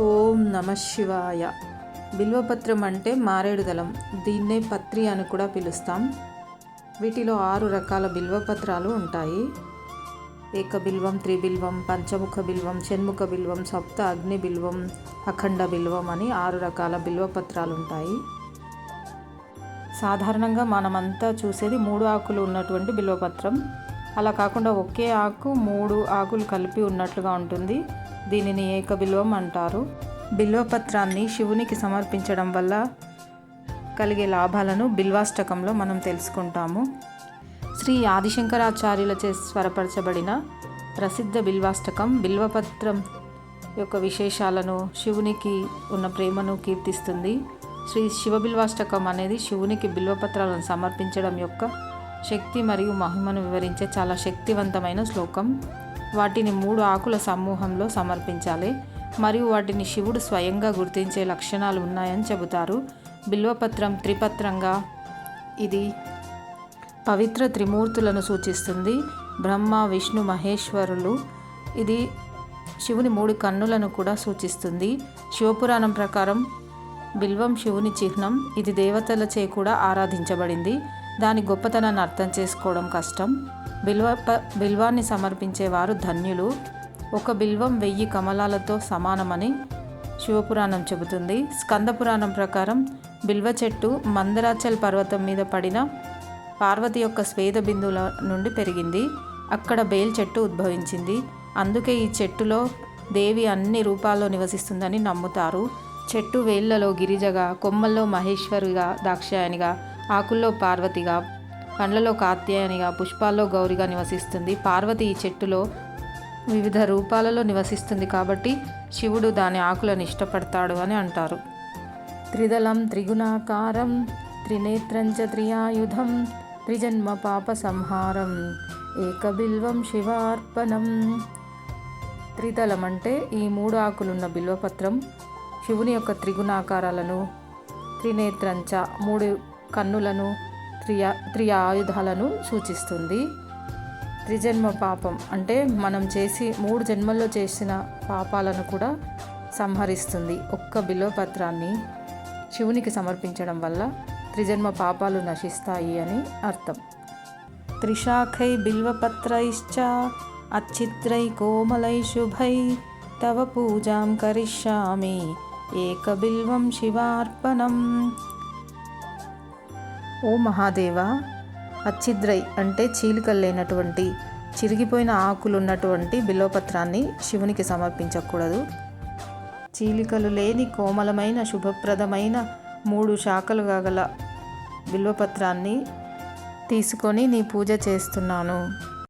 ఓం నమ శివాయ. బిల్వపత్రం అంటే మారేడు దళం దీన్నే పత్రి అని కూడా పిలుస్తాం. వీటిలో ఆరు రకాల బిల్వపత్రాలు ఉంటాయి. ఏక బిల్వం త్రిబిల్వం పంచముఖ బిల్వం షణ్ముఖ బిల్వం సప్త అగ్ని బిల్వం అఖండ బిల్వం అని ఆరు రకాల బిల్వపత్రాలు ఉంటాయి. సాధారణంగా మనమంతా చూసేది మూడు ఆకులు ఉన్నటువంటి బిల్వపత్రం. అలా కాకుండా ఒకే ఆకు మూడు ఆకులు కలిపి ఉన్నట్లుగా ఉంటుంది. దీనిని ఏక బిల్వం అంటారు. బిల్వపత్రాన్ని శివునికి సమర్పించడం వల్ల కలిగే లాభాలను బిల్వాష్టకంలో మనం తెలుసుకుంటాము. శ్రీ ఆదిశంకరాచార్యులచే స్వరపరచబడిన ప్రసిద్ధ బిల్వాష్టకం బిల్వపత్రం యొక్క విశేషాలను శివునికి ఉన్న ప్రేమను కీర్తిస్తుంది. శ్రీ శివ బిల్వాష్టకం అనేది శివునికి బిల్వపత్రాలను సమర్పించడం యొక్క శక్తి మరియు మహిమను వివరించే చాలా శక్తివంతమైన శ్లోకం. వాటిని మూడు ఆకుల సమూహంలో సమర్పించాలి. మరియు వాటిని శివుడు స్వయంగా గుర్తించే లక్షణాలు ఉన్నాయని చెబుతారు. బిల్వపత్రం త్రిపత్రంగా ఇది పవిత్ర త్రిమూర్తులను సూచిస్తుంది. బ్రహ్మ విష్ణు మహేశ్వరులు. ఇది శివుని మూడు కన్నులను కూడా సూచిస్తుంది. శివపురాణం ప్రకారం బిల్వం శివుని చిహ్నం. ఇది దేవతలచే కూడా ఆరాధించబడింది. దాని గొప్పతనాన్ని అర్థం చేసుకోవడం కష్టం. బిల్వ బిల్వాన్ని సమర్పించేవారు ధన్యులు. ఒక బిల్వం వెయ్యి కమలాలతో సమానమని శివపురాణం చెబుతుంది. స్కందపురాణం ప్రకారం బిల్వ చెట్టు మందరాచల్ పర్వతం మీద పడిన పార్వతి యొక్క స్వేద బిందువుల నుండి పెరిగింది. అక్కడ బేల్ చెట్టు ఉద్భవించింది. అందుకే ఈ చెట్టులో దేవి అన్ని రూపాల్లో నివసిస్తుందని నమ్ముతారు. చెట్టు వేళ్ళలో గిరిజగా కొమ్మల్లో మహేశ్వరిగా దాక్షాయనిగా ఆకుల్లో పార్వతిగా పండ్లలో కాత్యాయనిగా పుష్పాల్లో గౌరిగా నివసిస్తుంది. పార్వతి ఈ చెట్టులో వివిధ రూపాలలో నివసిస్తుంది కాబట్టి శివుడు దాని ఆకులను ఇష్టపడతాడు అని అంటారు. త్రిదళం త్రిగుణాకారం త్రినేత్రంచ త్రియాయుధం త్రిజన్మ పాప సంహారం ఏకబిల్వం శివార్పణం. త్రితలం అంటే ఈ మూడు ఆకులున్న బిల్వపత్రం శివుని యొక్క త్రిగుణాకారాలను త్రినేత్రంచ మూడు కన్నులను త్రియా త్రియ ఆయుధాలను సూచిస్తుంది. త్రిజన్మ పాపం అంటే మనం చేసి మూడు జన్మల్లో చేసిన పాపాలను కూడా సంహరిస్తుంది ఒక్క బిల్వపత్రాన్ని శివునికి సమర్పించడం వల్ల త్రిజన్మ పాపాలు నశిస్తాయి అని అర్థం. త్రిశాఖై బిల్వపత్రైశ్చ అచ్చిత్రై కోమలై శుభై తవ పూజాం కరిష్యామి ఏకబిల్వం శివార్పణం. ఓ మహాదేవ! అచ్చిద్రై అంటే చీలికలు లేనటువంటి చిరిగిపోయిన ఆకులు ఉన్నటువంటి బిల్వపత్రాన్ని శివునికి సమర్పించకూడదు. చీలికలు లేని కోమలమైన శుభప్రదమైన మూడు శాఖలు గల బిల్వపత్రాన్ని తీసుకొని నీ పూజ చేస్తున్నాను.